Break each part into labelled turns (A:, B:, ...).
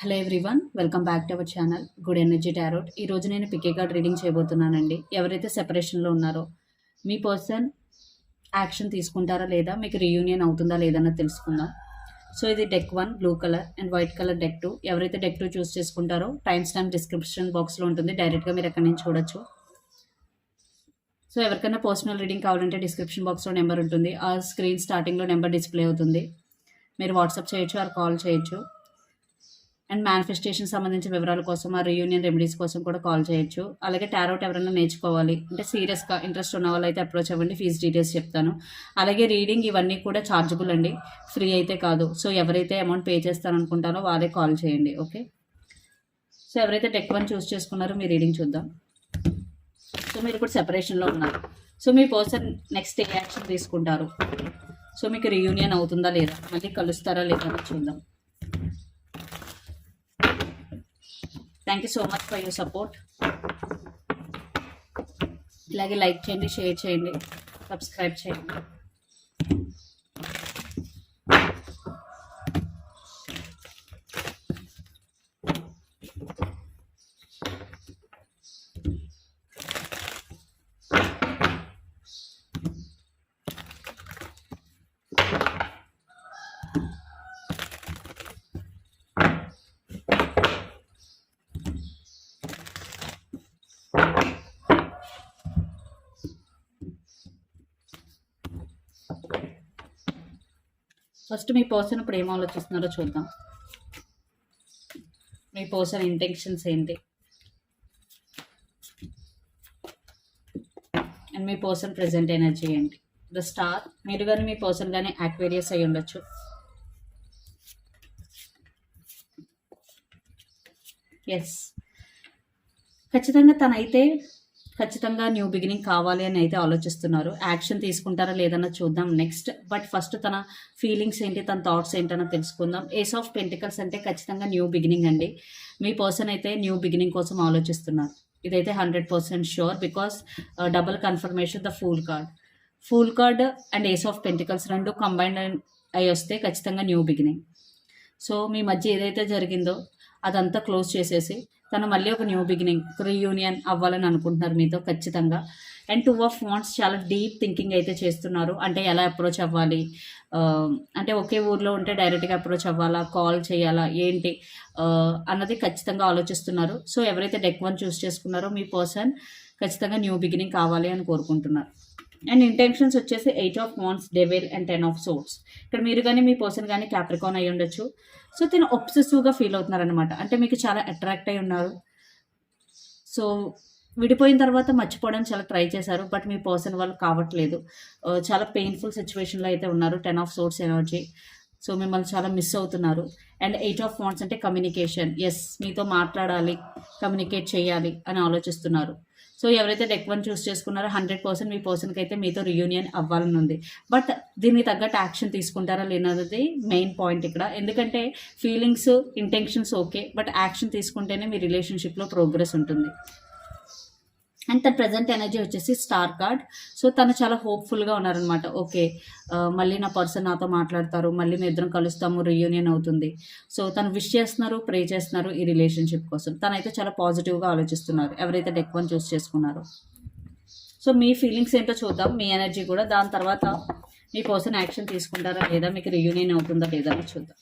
A: Hello everyone welcome back to our channel good energy tarot ఈ రోజు నేను PK card reading చేయబోతున్నానండి. ఎవరైతే సెపరేషన్లో ఉన్నారో మీ పర్సన్ యాక్షన్ తీసుకుంటారా లేదా మీకు రీయూనియన్ అవుతుందా లేదన్నది తెలుసుకుందాం. సో ఇది deck one blue colour and white colour deck two ఎవరైతే డెక్ టూ చూస్ చేసుకుంటారో టైం స్టాంప్ డిస్క్రిప్షన్ బాక్స్లో ఉంటుంది. డైరెక్ట్గా మీరు ఎక్కడి నుంచి చూడొచ్చు. సో ఎవరికైనా పర్సనల్ రీడింగ్ కావాలంటే డిస్క్రిప్షన్ బాక్స్లో నెంబర్ ఉంటుంది. ఆ స్క్రీన్ స్టార్టింగ్లో నెంబర్ డిస్ప్లే అవుతుంది. మీరు వాట్సాప్ చేయొచ్చు ఆర్ కాల్ చేయొచ్చు. అండ్ మేనిఫెస్టేషన్ సంబంధించిన వివరాల కోసం ఆ రీయూనియన్ రెమెడీస్ కోసం కూడా కాల్ చేయొచ్చు. అలాగే టారోట్ ఎవరైనా నేర్చుకోవాలి అంటే సీరియస్గా ఇంట్రెస్ట్ ఉన్న వాళ్ళు అయితే అప్రోచ్ అవ్వండి ఫీజు డీటెయిల్స్ చెప్తాను. అలాగే రీడింగ్ ఇవన్నీ కూడా ఛార్జబుల్ అండి ఫ్రీ అయితే కాదు. సో ఎవరైతే అమౌంట్ పే చేస్తారనుకుంటారో వాళ్ళే కాల్ చేయండి ఓకే సో ఎవరైతే టెక్ వన్ చూస్ చేసుకున్నారో మీ రీడింగ్ చూద్దాం. సో మీరు ఇప్పుడు సెపరేషన్లో ఉన్నారు. సో మీ పర్సన్ నెక్స్ట్ ఏ యాక్షన్ తీసుకుంటారు? సో మీకు రీయూనియన్ అవుతుందా లేదా? మళ్ళీ కలుస్తారా లేదా అని చూద్దాం. Thank you so much for your support ఇలాగే లైక్ చేయండి షేర్ చేయండి సబ్స్క్రైబ్ చేయండి. ఫస్ట్ మీ పర్సన్ ఇప్పుడు ఏం ఆలోచిస్తున్నారో చూద్దాం. మీ పర్సన్ ఇంటెన్షన్స్ ఏంటి? అండ్ మీ పర్సన్ ప్రజెంట్ ఎనర్జీ ఏంటి? ద స్టార్ మీరు కానీ మీ పర్సన్ కానీ యాక్వేరియస్ అయి ఉండొచ్చు. ఎస్ ఖచ్చితంగా తనైతే ఖచ్చితంగా న్యూ బిగినింగ్ కావాలి అని అయితే ఆలోచిస్తున్నారు. యాక్షన్ తీసుకుంటారా లేదన్నా చూద్దాం. నెక్స్ట్ బట్ ఫస్ట్ తన ఫీలింగ్స్ ఏంటి తన థాట్స్ ఏంటనో తెలుసుకుందాం. ఏస్ ఆఫ్ పెంటికల్స్ అంటే ఖచ్చితంగా న్యూ బిగినింగ్ అండి. మీ పర్సన్ అయితే న్యూ బిగినింగ్ కోసం ఆలోచిస్తున్నారు. ఇదైతే hundred percent sure because double confirmation the fool card fool card and ace of pentacles రెండు కంబైన్డ్ అయి వస్తే ఖచ్చితంగా న్యూ బిగినింగ్ సో మీ మధ్య ఏదైతే జరిగిందో అదంతా క్లోజ్ చేసేసి తను మళ్ళీ ఒక న్యూ బిగినింగ్ రీయూనియన్ అవ్వాలని అనుకుంటున్నారు మీతో ఖచ్చితంగా. అండ్ టూ ఆఫ్ వాంట్స్ చాలా డీప్ థింకింగ్ అయితే చేస్తున్నారు. అంటే ఎలా అప్రోచ్ అవ్వాలి? అంటే ఒకే ఊర్లో ఉంటే డైరెక్ట్గా అప్రోచ్ అవ్వాలా? కాల్ చేయాలా? ఏంటి? అన్నది ఖచ్చితంగా ఆలోచిస్తున్నారు. సో ఎవరైతే డెక్ వన్ చూస్ చేసుకున్నారో మీ పర్సన్ ఖచ్చితంగా న్యూ బిగినింగ్ కావాలి అని కోరుకుంటున్నారు. అండ్ ఇంటెన్షన్స్ వచ్చేసి eight of wands devil and ten of swords ఇక్కడ మీరు కానీ మీ పర్సన్ కానీ క్యాప్రికాన్ అయి ఉండొచ్చు. సో తను ఒబ్సెసివ్గా ఫీల్ అవుతున్నారు అనమాట అంటే మీకు చాలా అట్రాక్ట్ అయి ఉన్నారు. సో విడిపోయిన తర్వాత మర్చిపోవడానికి చాలా ట్రై చేశారు. బట్ మీ పర్సన్ వాళ్ళు కావట్లేదు. Uh, చాలా పెయిన్ఫుల్ సిచ్యువేషన్లో అయితే ఉన్నారు. Ten of swords energy so మిమ్మల్ని చాలా మిస్ అవుతున్నారు. అండ్ ఎయిట్ ఆఫ్ వాన్స్ అంటే కమ్యూనికేషన్ ఎస్ మీతో మాట్లాడాలి. కమ్యూనికేట్ చేయాలి అని ఆలోచిస్తున్నారు. సో ఎవరైతే డెక్ వన్ చూస్ చేసుకున్నారో హండ్రెడ్ పర్సెంట్ మీ పర్సన్కి అయితే మీతో రియూనియన్ అవ్వాలని ఉంది. బట్ దీనికి తగ్గట్టు యాక్షన్ తీసుకుంటారా లేనది మెయిన్ పాయింట్ ఇక్కడ. ఎందుకంటే feelings intentions okay but action తీసుకుంటేనే మీ రిలేషన్షిప్లో ప్రోగ్రెస్ ఉంటుంది. అండ్ తన ప్రజెంట్ ఎనర్జీ వచ్చేసి స్టార్ కార్డ్. సో తను చాలా హోప్ఫుల్గా ఉన్నారనమాట ఓకే మళ్ళీ నా పర్సన్ నాతో మాట్లాడతారు మళ్ళీ మేము ఇద్దరం కలుస్తాము రియూనియన్ అవుతుంది. సో తను విష్ చేస్తున్నారు ప్రే చేస్తున్నారు ఈ రిలేషన్షిప్ కోసం. తనైతే చాలా పాజిటివ్గా ఆలోచిస్తున్నారు ఎవరైతే డెక్ వన్ చూస్ చేసుకున్నారో. సో మీ ఫీలింగ్స్ ఏంటో చూద్దాం మీ ఎనర్జీ కూడా. దాని తర్వాత మీ పర్సన్ యాక్షన్ తీసుకుంటారా లేదా మీకు రియూనియన్ అవుతుందా లేదా అని చూద్దాం.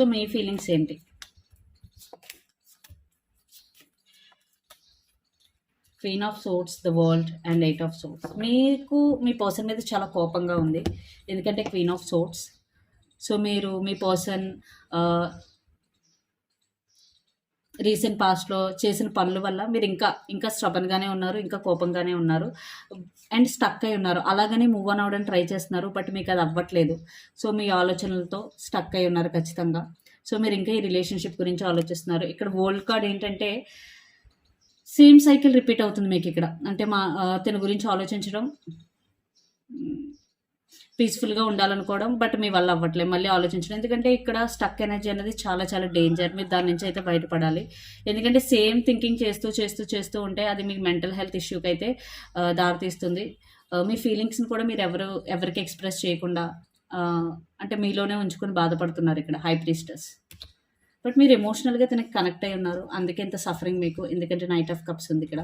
A: సో మీ ఫీలింగ్స్ ఏంటి? Queen of swords the world and eight of swords మీకు మీ పర్సన్ మీద చాలా కోపంగా ఉంది. ఎందుకంటే క్వీన్ ఆఫ్ సోట్స్ సో మీరు మీ పర్సన్ రీసెంట్ పాస్ట్లో చేసిన పనుల వల్ల మీరు ఇంకా ఇంకా స్ట్రబన్గానే ఉన్నారు ఇంకా కోపంగానే ఉన్నారు అండ్ స్టక్ అయి ఉన్నారు. అలాగనే మూవ్ ఆన్ అవ్వడానికి ట్రై చేస్తున్నారు బట్ మీకు అది అవ్వట్లేదు. సో మీ ఆలోచనలతో స్టక్ అయి ఉన్నారు ఖచ్చితంగా. సో మీరు ఇంకా ఈ రిలేషన్షిప్ గురించి ఆలోచిస్తున్నారు. ఇక్కడ వరల్డ్ కార్డ్ ఏంటంటే సేమ్ సైకిల్ రిపీట్ అవుతుంది మీకు ఇక్కడ. అంటే మా తన గురించి ఆలోచించడం పీస్ఫుల్గా ఉండాలనుకోవడం బట్ మీ వల్ల అవ్వట్లేదు. మళ్ళీ ఆలోచించడం. ఎందుకంటే ఇక్కడ స్టక్ ఎనర్జీ అనేది చాలా చాలా డేంజర్ మీరు దాని నుంచి అయితే బయటపడాలి. ఎందుకంటే సేమ్ థింకింగ్ చేస్తూ చేస్తూ చేస్తూ ఉంటే అది మీకు మెంటల్ హెల్త్ ఇష్యూకి అయితే దారితీస్తుంది. మీ ఫీలింగ్స్ని కూడా మీరు ఎవరు ఎవరికి ఎక్స్ప్రెస్ చేయకుండా అంటే మీలోనే ఉంచుకొని బాధపడుతున్నారు ఇక్కడ హై ప్రీస్టర్స్ బట్ మీరు ఎమోషనల్గా తనకి కనెక్ట్ అయి ఉన్నారు. అందుకే ఇంత సఫరింగ్ మీకు. ఎందుకంటే నైట్ ఆఫ్ కప్స్ ఉంది ఇక్కడ.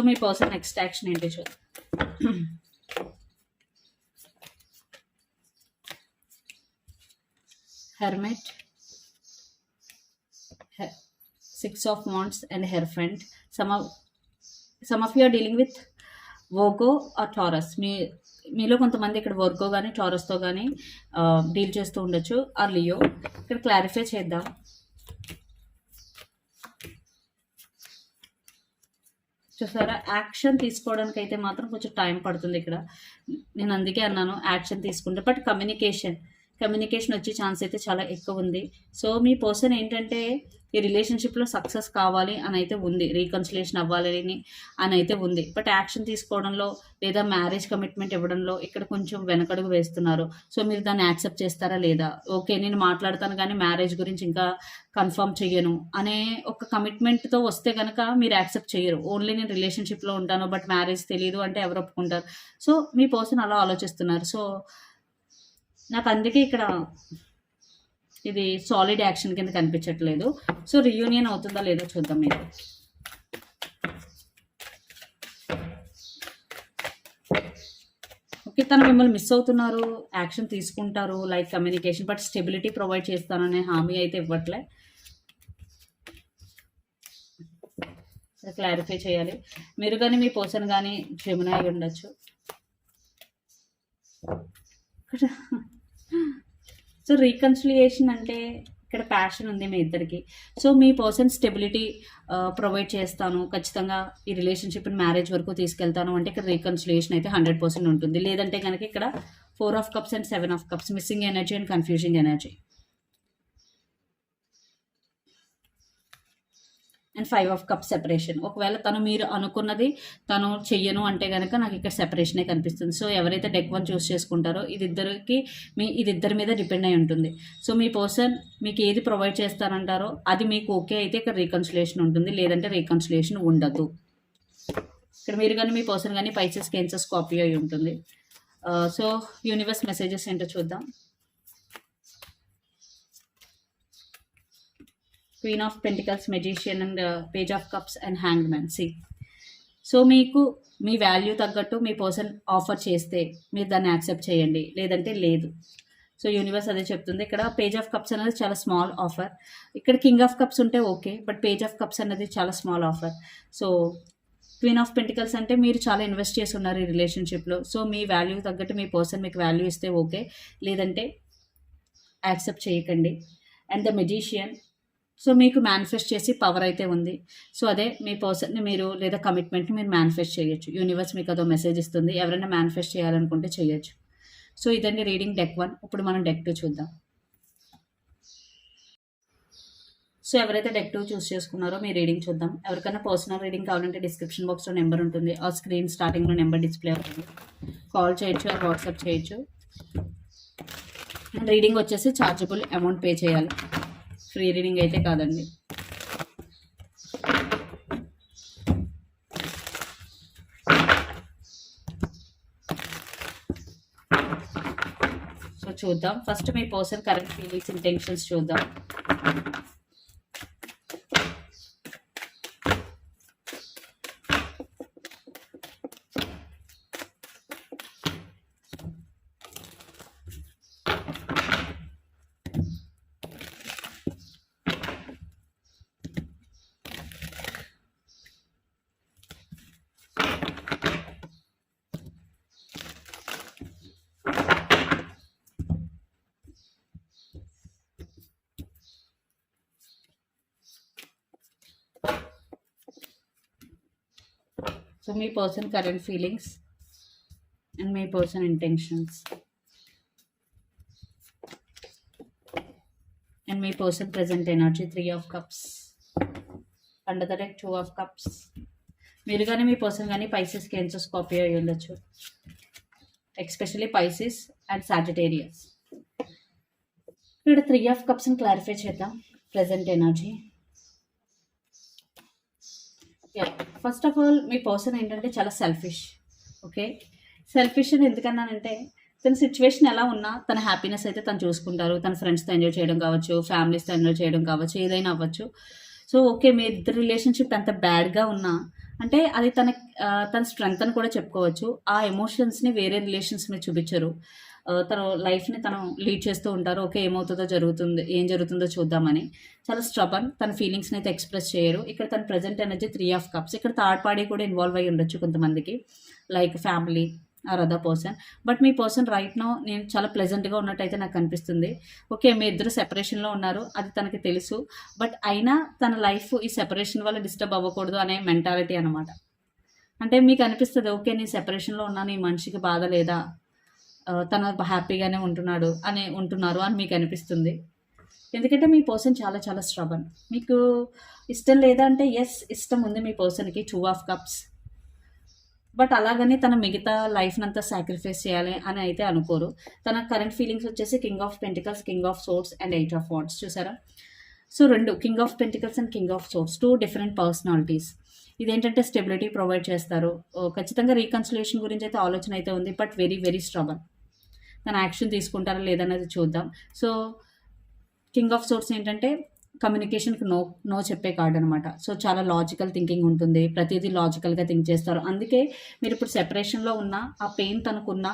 A: సో మీ పర్సన్ నెక్స్ట్ యాక్షన్ ఏంటి చూద్దాం hermit six of of and and hierophant some some of of you are dealing with Taurus మీ మీలో కొంతమంది ఇక్కడ వర్గో కానీ టారస్తో కానీ డీల్ చేస్తూ ఉండొచ్చు. ఆ లియో ఇక్కడ క్లారిఫై చేద్దాం. చూసారా? యాక్షన్ తీసుకోవడానికి అయితే మాత్రం కొంచెం టైం పడుతుంది ఇక్కడ. నేను అందుకే అన్నాను యాక్షన్ తీసుకుంటే. బట్ కమ్యూనికేషన్ కమ్యూనికేషన్ వచ్చే ఛాన్స్ అయితే చాలా ఎక్కువ ఉంది. సో మీ పర్సన్ ఏంటంటే ఈ రిలేషన్షిప్లో సక్సెస్ కావాలి అని అయితే ఉంది. రీకన్సిలేషన్ అవ్వాలని అని అయితే ఉంది. బట్ యాక్షన్ తీసుకోవడంలో లేదా మ్యారేజ్ కమిట్మెంట్ ఇవ్వడంలో ఇక్కడ కొంచెం వెనకడుగు వేస్తున్నారు. సో మీరు దాన్ని యాక్సెప్ట్ చేస్తారా లేదా? ఓకే నేను మాట్లాడతాను కానీ మ్యారేజ్ గురించి ఇంకా కన్ఫర్మ్ చెయ్యను అనే ఒక కమిట్మెంట్తో వస్తే కనుక మీరు యాక్సెప్ట్ చేయరు ఓన్లీ నేను రిలేషన్షిప్లో ఉంటాను బట్ మ్యారేజ్ తెలియదు అంటే ఎవరు ఒప్పుకుంటారు? సో మీ పర్సన్ అలా ఆలోచిస్తున్నారు. సో నాకు అందుకే ఇక్కడ ఇది సాలిడ్ యాక్షన్ కింద కనిపించట్లేదు. సో రియూనియన్ అవుతుందా లేదో చూద్దాం మీరు ఓకే తను మిమ్మల్ని మిస్ అవుతున్నారు యాక్షన్ తీసుకుంటారు like communication but stability provide చేస్తాననే హామీ అయితే ఇవ్వట్లే. క్లారిఫై చేయాలి. మీరు కానీ మీ పర్సన్ కానీ జమునా అయి ఉండొచ్చు. సో రీకన్సిలియేషన్ అంటే ఇక్కడ ప్యాషన్ ఉంది మీ ఇద్దరికి. సో మీ పర్సన్ స్టెబిలిటీ ప్రొవైడ్ చేస్తాను. ఖచ్చితంగా ఈ రిలేషన్షిప్ని మ్యారేజ్ వరకు తీసుకెళ్తాను. అంటే ఇక్కడ రీకన్సిలియేషన్ అయితే హండ్రెడ్ పర్సెంట్ ఉంటుంది. లేదంటే కనుక ఇక్కడ four of cups and seven of cups missing energy and confusing energy and five of cup separation. ఒకవేళ తను మీరు అనుకున్నది తను చెయ్యను అంటే కనుక నాకు ఇక్కడ సెపరేషనే కనిపిస్తుంది. సో ఎవరైతే డెక్ వన్ చూస్ చేసుకుంటారో ఇది ఇద్దరికి మీ ఇది ఇద్దరి మీద డిపెండ్ అయి ఉంటుంది. సో మీ పర్సన్ మీకు ఏది ప్రొవైడ్ చేస్తారంటారో అది మీకు ఓకే అయితే ఇక్కడ రీకన్సిలేషన్ ఉంటుంది. లేదంటే రీకన్సిలేషన్ ఉండదు. ఇక్కడ మీరు కానీ మీ పర్సన్ కానీ పైసెస్ కేన్సర్ కాపీ అయి ఉంటుంది. సో యూనివర్స్ మెసేజెస్ ఏంటో చూద్దాం. Queen of pentacles magician and page of cups and hang man C so మీకు మీ వాల్యూ తగ్గట్టు మీ పర్సన్ ఆఫర్ చేస్తే మీరు దాన్ని యాక్సెప్ట్ చేయండి. లేదంటే లేదు. సో యూనివర్స్ అదే చెప్తుంది. ఇక్కడ పేజ్ ఆఫ్ కప్స్ అనేది చాలా స్మాల్ ఆఫర్ ఇక్కడ కింగ్ ఆఫ్ కప్స్ ఉంటే okay but page of cups అనేది చాలా small offer so queen of pentacles అంటే మీరు చాలా ఇన్వెస్ట్ చేసి ఉన్నారు ఈ రిలేషన్షిప్లో సో మీ వాల్యూ తగ్గట్టు మీ పర్సన్ మీకు వాల్యూ ఇస్తే ఓకే లేదంటే యాక్సెప్ట్ చేయకండి. అండ్ ద మెజీషియన్ సో మీకు మేనిఫెస్ట్ చేసి పవర్ అయితే ఉంది. సో అదే మీ పర్సన్ని మీరు లేదా కమిట్మెంట్ని మీరు మేనిఫెస్ట్ చేయొచ్చు. యూనివర్స్ మీకు అదో మెసేజ్ ఇస్తుంది. ఎవరైనా మేనిఫెస్ట్ చేయాలనుకుంటే చేయొచ్చు. సో ఇదండి రీడింగ్ డెక్ వన్ ఇప్పుడు మనం డెక్ టూ చూద్దాం. సో ఎవరైతే డెక్ టూ చూస్ చేసుకున్నారో మీ రీడింగ్ చూద్దాం. ఎవరికైనా పర్సనల్ రీడింగ్ కావాలంటే డిస్క్రిప్షన్ బాక్స్లో నెంబర్ ఉంటుంది. ఆ స్క్రీన్ స్టార్టింగ్లో నెంబర్ డిస్ప్లే అవుతుంది. కాల్ చేయొచ్చు ఆర్ వాట్సాప్ చేయొచ్చు. రీడింగ్ వచ్చేసి ఛార్జబుల్ అమౌంట్ పే చేయాలి. ఫ్రీ రీడింగ్ అయితే కాదండి. సో చూద్దాం. ఫస్ట్ మీ పర్సన్ కరెక్ట్ ఫీలింగ్స్ ఇంటెన్షన్స్ చూద్దాం. సో మీ పర్సన్ కరెంట్ ఫీలింగ్స్ అండ్ మీ person intentions and me person present energy three of cups under the deck two of cups మీరు కానీ మీ పర్సన్ కానీ పైసెస్ కేన్సర్ స్కాపియో అయి ఉండొచ్చు. ఎక్స్పెషలీ పైసెస్ అండ్ సాజిటేరియస్ ఇక్కడ త్రీ ఆఫ్ కప్స్ని క్లారిఫై చేద్దాం. Present energy first of all me person ఏంటంటే చాలా సెల్ఫిష్ ఓకే సెల్ఫిష్ అని ఎందుకన్నానంటే తన సిచ్యువేషన్ ఎలా ఉన్నా తన హ్యాపీనెస్ అయితే తను చూసుకుంటారు. తన ఫ్రెండ్స్తో ఎంజాయ్ చేయడం కావచ్చు ఫ్యామిలీస్తో ఎంజాయ్ చేయడం కావచ్చు ఏదైనా అవ్వచ్చు. సో ఓకే మీ ఇద్దరు రిలేషన్షిప్ ఎంత బ్యాడ్గా ఉన్నా అంటే అది తన తన స్ట్రెంగ్త్ అని కూడా చెప్పుకోవచ్చు. ఆ ఎమోషన్స్ని వేరే రిలేషన్స్ మీద చూపించరు. తన లైఫ్ని తను లీడ్ చేస్తూ ఉంటారు. ఓకే ఏమవుతుందో జరుగుతుంది ఏం జరుగుతుందో చూద్దామని. చాలా స్ట్రబన్ తన ఫీలింగ్స్ని అయితే ఎక్స్ప్రెస్ చేయరు. ఇక్కడ తన present energy three of cups ఇక్కడ థర్డ్ పార్టీ కూడా ఇన్వాల్వ్ అయ్యి ఉండొచ్చు కొంతమందికి. Like family or other person but me person right no నేను చాలా ప్లెజెంట్గా ఉన్నట్టయితే నాకు అనిపిస్తుంది. ఓకే మీ ఇద్దరు సెపరేషన్లో ఉన్నారు అది తనకి తెలుసు. బట్ అయినా తన లైఫ్ ఈ సెపరేషన్ వల్ల డిస్టర్బ్ అవ్వకూడదు అనే మెంటాలిటీ అనమాట అంటే మీకు అనిపిస్తుంది ఓకే నేను సెపరేషన్లో ఉన్నాను ఈ మనిషికి బాధ లేదా? తన హ్యాపీగానే ఉంటున్నాడు అని ఉంటున్నారు అని మీకు అనిపిస్తుంది. ఎందుకంటే మీ పర్సన్ చాలా చాలా స్ట్రబన్. మీకు ఇష్టం లేదా అంటే ఎస్ ఇష్టం ఉంది మీ పర్సన్కి టూ ఆఫ్ కప్స్ బట్ అలాగని తన మిగతా లైఫ్ని అంతా సాక్రిఫైస్ చేయాలి అని అయితే అనుకోరు. తన కరెంట్ ఫీలింగ్స్ వచ్చేసి king of pentacles king of swords and eight of wands చూసారా? సో రెండు king of pentacles and king of swords two different personalities ఇదేంటంటే స్టెబిలిటీ ప్రొవైడ్ చేస్తారు. ఓ, ఖచ్చితంగా రీకన్సిలేషన్ గురించి అయితే ఆలోచన అయితే ఉంది బట్ వెరీ వెరీ స్ట్రబన్ తన యాక్షన్ తీసుకుంటారా లేదనేది చూద్దాం. సో కింగ్ ఆఫ్ సోర్స్ ఏంటంటే కమ్యూనికేషన్కి నో నో చెప్పే కార్డ్ అనమాట సో చాలా లాజికల్ థింకింగ్ ఉంటుంది. ప్రతిదీ లాజికల్గా థింక్ చేస్తారు. అందుకే మీరు ఇప్పుడు సెపరేషన్లో ఉన్న ఆ పెయిన్ తనకున్న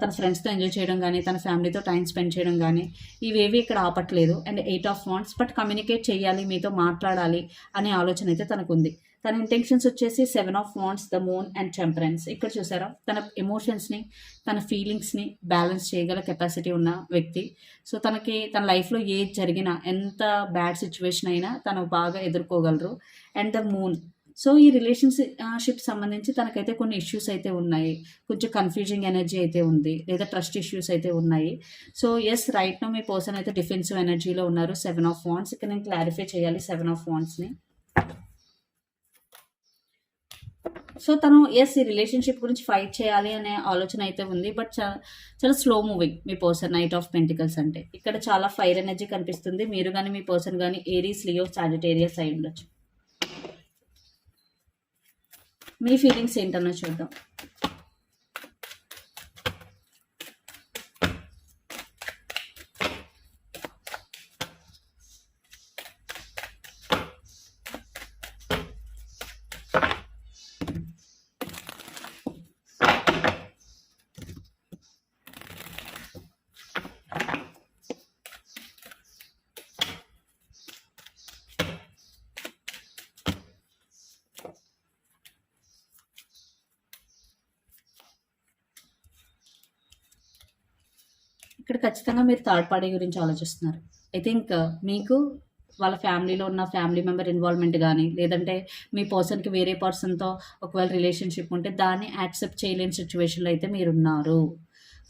A: తన ఫ్రెండ్స్తో ఎంజాయ్ చేయడం కానీ తన ఫ్యామిలీతో టైం స్పెండ్ చేయడం కానీ ఇవేవి ఇక్కడ ఆపట్లేదు. And eight of wands but communicate చేయాలి మీతో మాట్లాడాలి అనే ఆలోచన అయితే తనకుంది. తన ఇంటెన్షన్స్ వచ్చేసి seven of wands the moon and temperance ఇక్కడ చూసారా? తన ఎమోషన్స్ని తన ఫీలింగ్స్ని బ్యాలెన్స్ చేయగల కెపాసిటీ ఉన్న వ్యక్తి. సో తనకి తన లైఫ్లో ఏది జరిగినా ఎంత బ్యాడ్ సిచ్యువేషన్ అయినా తను బాగా ఎదుర్కోగలరు. అండ్ ద మూన్ సో ఈ రిలేషన్షిప్ సంబంధించి తనకైతే కొన్ని ఇష్యూస్ అయితే ఉన్నాయి. కొంచెం కన్ఫ్యూజింగ్ ఎనర్జీ అయితే ఉంది. లేదా ట్రస్ట్ ఇష్యూస్ అయితే ఉన్నాయి. సో ఎస్ రైట్ నో మీ పర్సన్ అయితే డిఫెన్సివ్ ఎనర్జీలో ఉన్నారు. సెవెన్ ఆఫ్ వాన్స్ ఇక్కడ నేను క్లారిఫై చేయాలి సెవెన్ ఆఫ్ వాన్స్ని సో తను ఎస్ ఈ రిలేషన్షిప్ గురించి ఫైట్ చేయాలి అనే ఆలోచన అయితే ఉంది బట్ చాలా స్లో మూవింగ్ మీ పర్సన్ నైట్ ఆఫ్ పెంటికల్స్ అంటే. ఇక్కడ చాలా ఫైర్ ఎనర్జీ కనిపిస్తుంది మీరు కానీ మీ పర్సన్ కానీ ఏరీస్ లియో సాజిటేరియస్ అయి ఉండొచ్చు. మీ ఫీలింగ్స్ ఏంటన్నా చూద్దాం. ఇక్కడ ఖచ్చితంగా మీరు థర్డ్ పార్టీ గురించి ఆలోచిస్తున్నారు. ఐ థింక్ uh, మీకు వాళ్ళ ఫ్యామిలీలో ఉన్న ఫ్యామిలీ మెంబర్ ఇన్వాల్వ్మెంట్ కానీ లేదంటే మీ పర్సన్కి వేరే పర్సన్తో ఒకవేళ రిలేషన్షిప్ ఉంటే దాన్ని యాక్సెప్ట్ చేయలేని సిచ్యువేషన్లో అయితే మీరు ఉన్నారు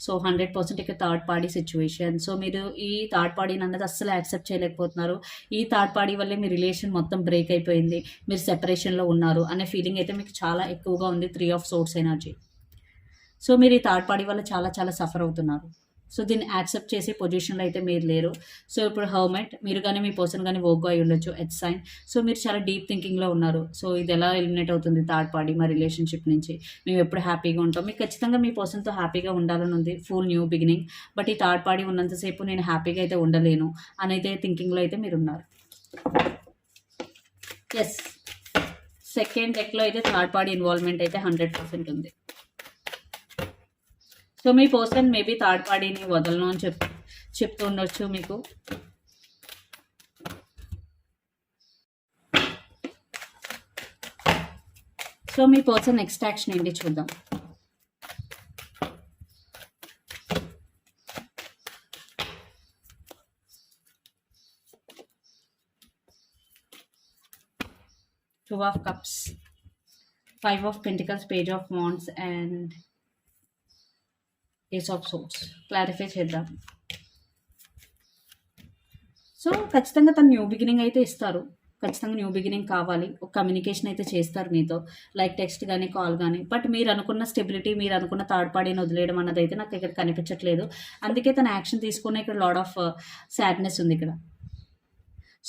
A: సో హండ్రెడ్ పర్సెంట్ ఇక్కడ థర్డ్ పార్టీ సిచ్యువేషన్ సో మీరు ఈ థర్డ్ పార్టీని అన్నది అస్సలు యాక్సెప్ట్ చేయలేకపోతున్నారు. ఈ థర్డ్ పార్టీ వల్లే మీ రిలేషన్ మొత్తం బ్రేక్ అయిపోయింది. మీరు సెపరేషన్లో ఉన్నారు అనే ఫీలింగ్ అయితే మీకు చాలా ఎక్కువగా ఉంది. Three of swords energy so మీరు ఈ థర్డ్ పార్టీ వల్ల చాలా చాలా సఫర్ అవుతున్నారు. సో దీన్ని యాక్సెప్ట్ చేసే పొజిషన్లో అయితే మీరు లేరు. సో ఇప్పుడు హర్మెట్ మీరు కానీ మీ పర్సన్ కానీ ఓగో అయి ఉండొచ్చు ఎట్ సైన్ సో మీరు చాలా డీప్ థింకింగ్లో ఉన్నారు. సో ఇది ఎలా ఎలిమినేట్ అవుతుంది థర్డ్ పార్టీ మా రిలేషన్షిప్ నుంచి? మేము ఎప్పుడు హ్యాపీగా ఉంటాం? మీకు ఖచ్చితంగా మీ పర్సన్తో హ్యాపీగా ఉండాలని ఉంది ఫుల్ న్యూ బిగినింగ్ బట్ ఈ థర్డ్ పార్టీ ఉన్నంతసేపు నేను హ్యాపీగా అయితే ఉండలేను అని అయితే థింకింగ్లో అయితే మీరు ఉన్నారు ఎస్ సెకండ్ డెక్లో అయితే థర్డ్ పార్టీ ఇన్వాల్వ్మెంట్ అయితే హండ్రెడ్ పర్సెంట్ ఉంది. సో మీ పర్సన్ మేబీ థర్డ్ పార్టీని వదలను అని చెప్ చెప్తూ ఉండొచ్చు మీకు. సో మీ పర్సన్ నెక్స్ట్ యాక్షన్ ఏంటి చూద్దాం. Two of cups five of pentacles page of wands and ace of swords clarify చేద్దాం. సో ఖచ్చితంగా తను న్యూ బిగినింగ్ అయితే ఇస్తారు. ఖచ్చితంగా న్యూ బిగినింగ్ కావాలి. ఒక కమ్యూనికేషన్ అయితే చేస్తారు మీతో. లైక్ టెక్స్ట్ కానీ కాల్ కానీ బట్ మీరు అనుకున్న స్టెబిలిటీ మీరు అనుకున్న థర్డ్ పార్టీని వదిలేయడం అన్నది అయితే నాకు ఇక్కడ కనిపించట్లేదు. అందుకే తన యాక్షన్ తీసుకున్న ఇక్కడ లాడ్ ఆఫ్ సాడ్నెస్ ఉంది ఇక్కడ.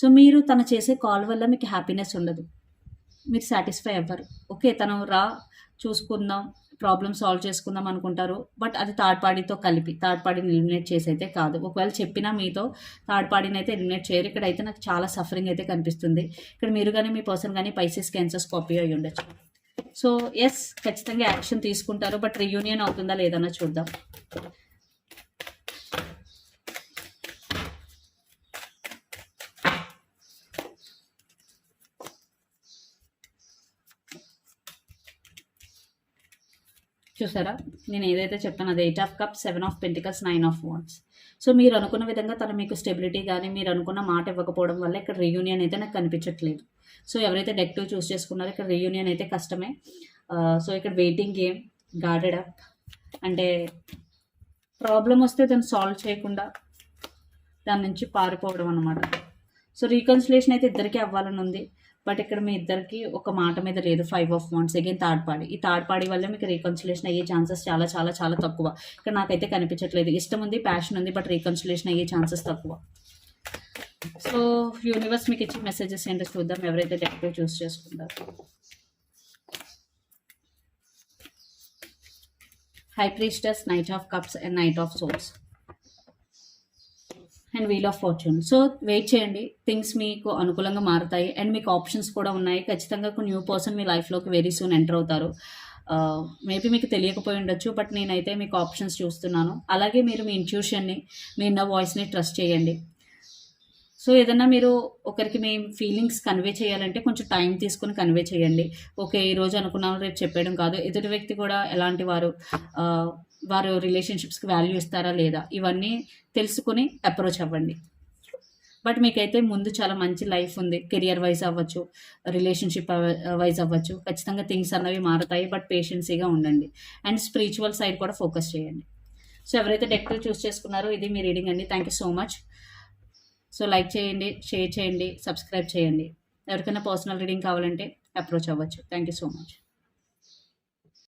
A: సో మీరు తను చేసే కాల్ వల్ల మీకు హ్యాపీనెస్ ఉండదు. మీరు సాటిస్ఫై అవ్వరు. ఓకే తను రా చూసుకుందాం. ప్రాబ్లమ్ సాల్వ్ చేసుకుందాం అనుకుంటారు. బట్ అది థర్డ్ పార్టీతో కలిపి థర్డ్ పార్టీని ఎలిమినేట్ చేసి అయితే కాదు. ఒకవేళ చెప్పినా మీతో థర్డ్ పార్టీని అయితే ఎలిమినేట్ చేయరు. ఇక్కడ అయితే నాకు చాలా సఫరింగ్ అయితే కనిపిస్తుంది. ఇక్కడ మీరు కానీ మీ పర్సన్ కానీ పైసెస్ క్యాన్సర్స్ కాపీ అయ్యి ఉండొచ్చు. సో ఎస్ ఖచ్చితంగా యాక్షన్ తీసుకుంటారు. బట్ రియూనియన్ అవుతుందా లేదన్నా చూద్దాం. చూసారా? నేను ఏదైతే చెప్పాను అది eight of cup seven of pentacles nine of wands. So మీరు అనుకున్న విధంగా తను మీకు స్టెబిలిటీ కానీ మీరు అనుకున్న మాట ఇవ్వకపోవడం వల్ల ఇక్కడ రీయూనియన్ అయితే నాకు కనిపించట్లేదు. సో ఎవరైతే డెక్ టూ చూస్ చేసుకున్నారో ఇక్కడ రీయూనియన్ అయితే కష్టమే. సో ఇక్కడ వెయిటింగ్ గేమ్ గార్డెడ్ అప్. అంటే ప్రాబ్లం వస్తే దాన్ని సాల్వ్ చేయకుండా దాని నుంచి పారిపోవడం అనమాట సో రీకన్సిలేషన్ అయితే ఇద్దరికీ అవ్వాలని ఉంది. బట్ ఇక్కడ మీ ఇద్దరికి ఒక మాట మీద లేదు five of wands again third party ఈ థర్డ్ పార్టీ వల్ల మీకు రీకన్సిలేషన్ అయ్యే ఛాన్సెస్ చాలా చాలా చాలా తక్కువ. ఇక్కడ నాకైతే కనిపించట్లేదు. ఇష్టం ఉంది ప్యాషన్ ఉంది బట్ రీకన్సిలేషన్ అయ్యే ఛాన్సెస్ తక్కువ. సో యూనివర్స్ మీకు ఇచ్చే మెసేజెస్ ఏంటో చూద్దాం. ఎవరైతే డెక్టివ్ చూస్ చేసుకుంటారు. High priestess knight of cups and knight of swords and wheel of fortune. So wait చేయండి. థింగ్స్ మీకు అనుకూలంగా మారుతాయి. అండ్ మీకు ఆప్షన్స్ కూడా ఉన్నాయి. ఖచ్చితంగా ఒక న్యూ పర్సన్ మీ లైఫ్లోకి వెరీ సూన్ ఎంటర్ అవుతారు. మేబీ మీకు తెలియకపోయి ఉండొచ్చు బట్ నేనైతే మీకు ఆప్షన్స్ చూస్తున్నాను. అలాగే మీరు మీ ఇంట్యూషన్ని మీ ఇన్న వాయిస్ని ట్రస్ట్ చేయండి. సో ఏదన్నా మీరు ఒకరికి మీ ఫీలింగ్స్ కన్వే చేయాలంటే కొంచెం టైం తీసుకొని కన్వే చేయండి. ఓకే ఈరోజు అనుకున్నాను రేపు చెప్పేయడం కాదు. ఎదుటి వ్యక్తి కూడా ఎలాంటి వారు వారు రిలేషన్షిప్స్కి వాల్యూ ఇస్తారా లేదా? ఇవన్నీ తెలుసుకుని అప్రోచ్ అవ్వండి. బట్ మీకైతే ముందు చాలా మంచి లైఫ్ ఉంది. కెరియర్ వైజ్ అవ్వచ్చు రిలేషన్షిప్ వైజ్ అవ్వచ్చు. ఖచ్చితంగా థింగ్స్ అన్నవి మారుతాయి బట్ పేషెన్సీగా ఉండండి. అండ్ స్పిరిచువల్ సైడ్ కూడా ఫోకస్ చేయండి. సో ఎవరైతే డెక్ట్ చూస్ చేసుకున్నారో ఇది మీ రీడింగ్ అండి. Thank you so much. So like చేయండి షేర్ చేయండి సబ్స్క్రైబ్ చేయండి. ఎవరికైనా పర్సనల్ రీడింగ్ కావాలంటే అప్రోచ్ అవ్వచ్చు. Thank you so much.